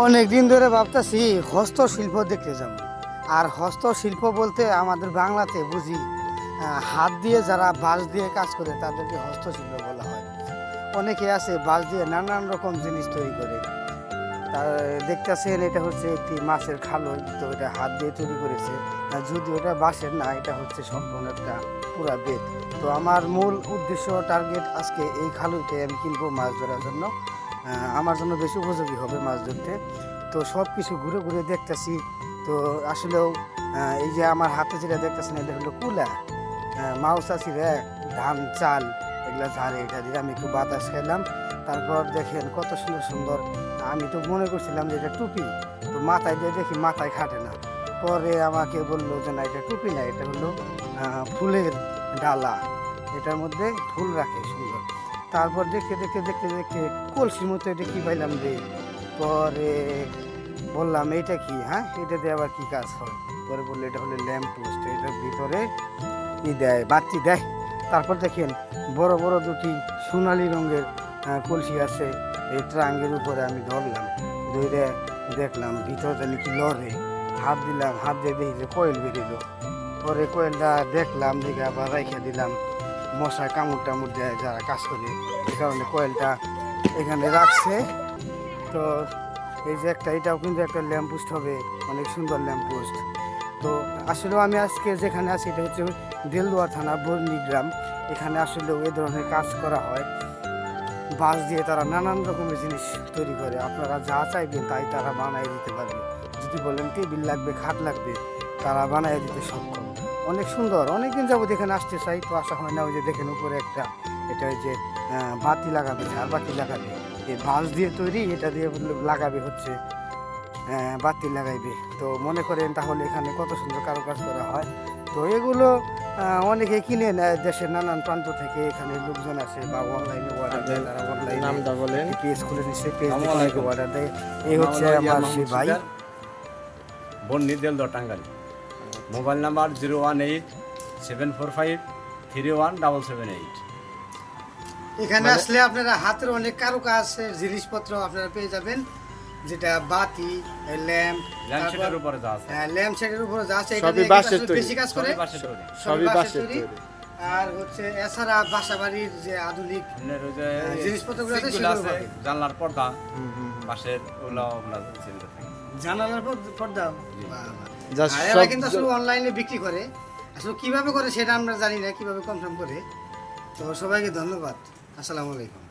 অনেক দিন ধরে ভাবতেছি হস্তশিল্প দেখতে যাব। আর হস্তশিল্প বলতে আমাদের বাংলাতে বুঝি হাত দিয়ে যারা বাঁশ দিয়ে কাজ করে তাদেরকে হস্তশিল্প বলা হয়। অনেকে আছে বাঁশ দিয়ে নানান রকম জিনিস তৈরি করে। তার দেখতেছেন এটা হচ্ছে একটি মাছের খালই, তো এটা হাত দিয়ে তৈরি করেছে। যদি ওটা বাঁশের না, এটা হচ্ছে সম্পূর্ণ একটা পুরা বেদ তো আমার মূল উদ্দেশ্য টার্গেট আজকে এই খালুইতে আমি কিনবো মাছ ধরার জন্য। আমার জন্য বেশি উপযোগী হবে মাছ ধরতে। তো সব কিছু ঘুরে ঘুরে দেখতেছি। তো আসলেও এই যে আমার হাতে যেটা দেখতেছেন, এটা হলো কুলা। মাউস আছি রে, ধান, চাল, এগুলো ঝাড়ে, এটা দিয়ে আমি একটু বাতাস খাইলাম। তারপর দেখেন কত সুন্দর সুন্দর, আমি তো মনে করছিলাম যে এটা টুপি। তো মাথায় দিয়ে দেখি মাথায় খাটে না। পরে আমাকে বলল যে না, এটা টুপি না, এটা হলো ফুলের ডালা। এটার মধ্যে ফুল রাখে সুন্দর। তারপর দেখতে দেখতে দেখতে দেখতে কলসির মতো এটা কি পাইলাম রে? পরে বললাম এটা কি হ্যাঁ? এটা দিয়ে আবার কি কাজ হয়? পরে বলল, এটা হলো ল্যাম্প পোস্ট এটার ভিতরে ই দেয়, বাতি দেয়। তারপর দেখেন, বড় বড় দুটি সোনালি রঙের কলসি আছে, এই ট্রাঙ্গের উপরে আমি ধরলাম ধরে দেখলাম, ভিতরে জানি কি লড়ে। হাত দিলাম, হাত দিয়ে দেখি যে কয়েল বেরিয়েলো পরে কয়েলটা দেখলাম, দেখে আবার রেখে দিলাম। মশা কামড় টামড় দেয় যারা কাজ করে, এই কারণে কয়েলটা এখানে রাখছে। তো এই যে একটা, এটাও কিন্তু একটা ল্যাম্পপোস্ট হবে, অনেক সুন্দর ল্যাম্পপোস্ট তো আসলেও আমি আজকে যেখানে আছি, এটা হচ্ছে দেলদুয়া থানা বর্ণি গ্রাম। এখানে আসলেও এ ধরনের কাজ করা হয়। বাঁশ দিয়ে তারা নানান রকমের জিনিস তৈরি করে। আপনারা যা চাইবেন তাই তারা বানাই দিতে পারবে। যদি বলেন টেবিল লাগবে, খাট লাগবে, তারা বানাই দিতে সক্ষম। অনেক সুন্দর। অনেকদিন যাবত এখানে আসতে চাই তো আসা হয় না ওই যে দেখেন উপরে একটা এটা ওই যে বাতি লাগাবে ঝাড়বাতি লাগাবে। এই বাঁশ দিয়ে তৈরি এটা দিয়ে লাগাবে হচ্ছে বাতি লাগাইবে। তো মনে করেন তাহলে এখানে কত সুন্দর কারুকাজ করা হয়। তো এগুলো অনেকে কিনে নেয় দেশের নানান প্রান্ত থেকে এখানে লোকজন আসে বা অনলাইনে অর্ডার দেয় তারা অনলাইনে নামটা বলেন। পেজ খুলে পেজ। অর্ডার দেয়। এই হচ্ছে আমার সেই ভাই বন্নি দেলদ টাঙ্গালি mobile number zero one eight seven four five three one double seven eight. এখানে মানে- আসলে আপনারা হাতের অনেক কারুকাজের জিনিসপত্র আপনারা পেয়ে যাবেন যেটা বাতি ল্যাম্প ল্যাম্পশেটের উপরে যা আছে। ল্যাম্প সেটের উপরে যা আছে এটা সবই বাঁশের তৈরি। বেশি কাজ করে। সবই বাঁশের তৈরি। সবই বাঁশের তৈরি। আর হচ্ছে এছাড়া বাসা বাড়ির যে আধুনিক যে হ্যাঁ, জিনিসপত্রগুলো আছে সেগুলো আছে, জানলার পর্দা। বাঁশের ওগুলো ওগুলো সেলতে জানালার পর্দা এরা কিন্তু আসলে অনলাইনে বিক্রি করে। আসলে কীভাবে করে সেটা আমরা জানি না কীভাবে কনফার্ম করে। তো সবাইকে ধন্যবাদ। আসসালামু আলাইকুম।